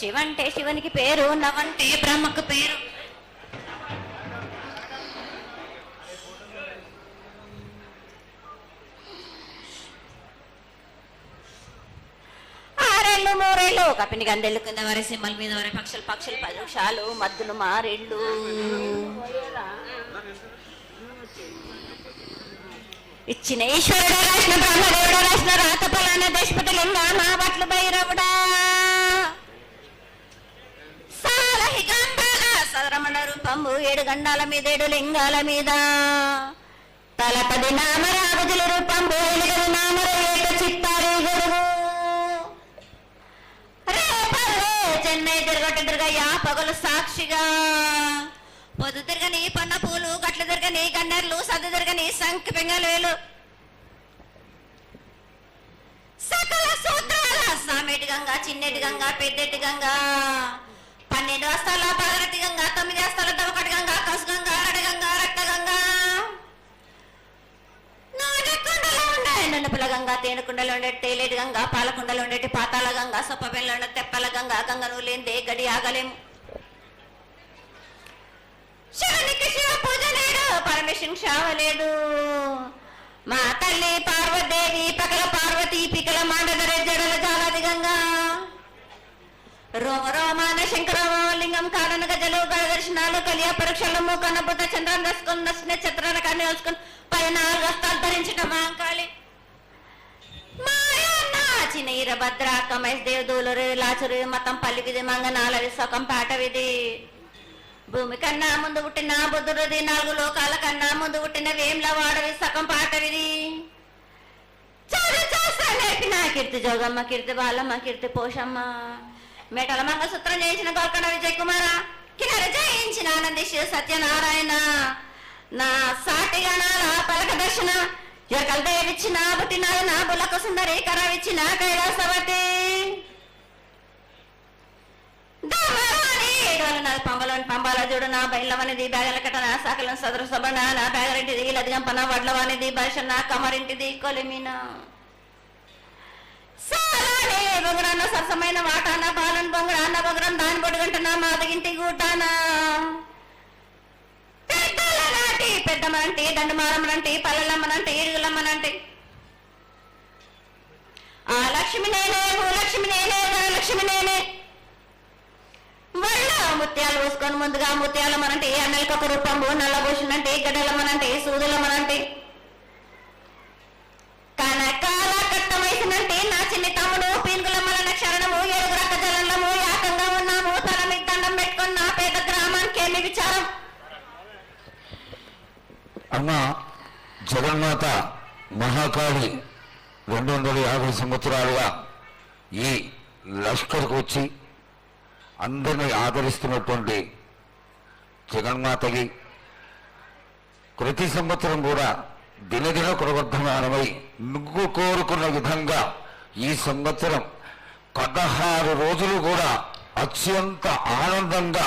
శివంటే శివునికి పేరు నవంటే బ్రహ్మకు పేరు. ఆరేళ్ళు మూరేళ్ళు కపిని గందెళ్ళు కింద వరే సింహల మీద వరే పక్షులు పక్షులు పరుషాలు మద్దులు మారేళ్ళు. ఇచ్చిన ఈశ్వరుడు రాసిన బ్రహ్మదేవుడు రాసిన రాత పలానా దేశపతి మా బట్లు భైరవుడా సరమణ ఏడు గండాల మీద ఏడు లింగాల మీద. తలపది నామరాజుల రూపంబు ఎలుగది నామర ఏక చిత్తారి గొడుగు చెన్నై తిరగట తిరగయ్యా పగలు సాక్షిగా. పొద్దు తిరగని పన్న పూలు గట్లు తిరగని గన్నెర్లు సద్దు తిరగని సంఖ్య పెంగలేలు. సకల సూత్రాల సామెటి గంగా చిన్నటి గంగా పెద్దటి గంగా. పన్నెండు అస్తాల పదగటి గంగా తొమ్మిది వస్తాల దొరకటి గంగా కసు గంగా అరడ గంగా రక్త గంగా నాగకుండలో ఉండే నున్నపుల గంగా తేనుకుండలో ఉండే టేలేడు గంగా పాలకుండలో ఉండేటి పాతాల గంగా సొప్పబెల్లో ఉండే తెప్పల గంగా గంగను లేందే గడి ఆగలేము శివునికి శివ పూజ లేడు పరమేశ్వరుని క్షామ లేడు మా తల్లి పార్వదేవి పకల పార్వతి పికల మాండదరే జడల జాలాది గంగా రోమ రోమాన శంకరలింగం కాడన గజలు గడ ప్రదర్శనాలు కలియ పరీక్షలు మూకన్న బుద్ధ చంద్రం దసుకుని నచ్చిన చిత్రాల కానీ వేసుకుని పై నాలుగు వస్తాలు ధరించిన మాంకాళి మాయన్న చిన్న కమేష్ దేవదూలురు లాచురు మతం పల్లికిది మంగనాలది సొకం పాటవిది. భూమి కన్నా ముందు పుట్టిన బుద్ధుడిది నాలుగు లోకాల కన్నా ముందు పుట్టిన వేమ్ల వాడవి సగం పాటవిది చదువు చేస్తా నా కీర్తి జోగమ్మ కీర్తి బాలమ్మ కీర్తి పోషమ్మ. మేటల మంగళసూత్రం చేయించిన గోల్కొండ విజయ్ కుమార కిన్నర జయించిన ఆనంది శివ సత్యనారాయణ. నా సాటి గణాల పలక దర్శన ఎరకల దేవిచ్చిన పుట్టినాడు నా బుల్లక సుందరి కరవిచ్చిన కైలాసవతి. పంబలోని పంబాల చూడు నా బయలవనిది బ్యాగల కట్ట నా సాకలం సదరు సభ నా బ్యాగరింటిది లదిగంపన వడ్లవానిది భాష నా కమరింటిది కొలిమిన. సారానే బొంగరాన్న సరసమైన వాడు బొంగరాన్న బొంగరం దాని బొడుగంట నా మాదగింటి గూటానా పెద్దమనంటి దండమారమ్మనంటి పల్లెలమ్మనంటి ఇరుగులమ్మనంటి ఆ లక్ష్మి నేనే భూలక్ష్మి నేనే ధనలక్ష్మి నేనే. వల్ల ముత్యాలు పోసుకొని ముందుగా ముత్యాలమ్మనంటే మనంటే అన్నలకి ఒక రూపంబు నల్లబోషునంటే గడ్డలమ్మనంటే సూదులమ్మనంటే. పెట్టుకుని పేద గ్రామానికి ఏమి విచారం. అమ్మ జగన్మాత మహాకాళి రెండు వందల యాభై సంవత్సరాలుగా ఈ లష్కర్కు వచ్చి అందరినీ ఆదరిస్తున్నటువంటి జగన్మాతకి ప్రతి సంవత్సరం కూడా దినదిన కురవర్ధమానమై నువ్వు కోరుకున్న విధంగా ఈ సంవత్సరం పదహారు రోజులు కూడా అత్యంత ఆనందంగా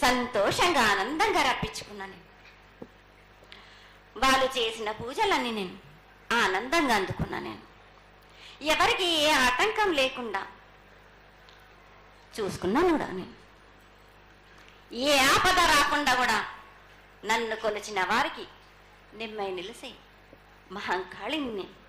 సంతోషంగా ఆనందంగా రప్పించుకున్నాను. వాళ్ళు చేసిన పూజలన్నీ నేను ఆనందంగా అందుకున్నా నేను. ఎవరికి ఏ ఆటంకం లేకుండా చూసుకున్నాను కూడా నేను. ఏ ఆపద రాకుండా కూడా నన్ను కొలిచిన వారికి నిమ్మై నిలిసి మహంకాళిని నేను.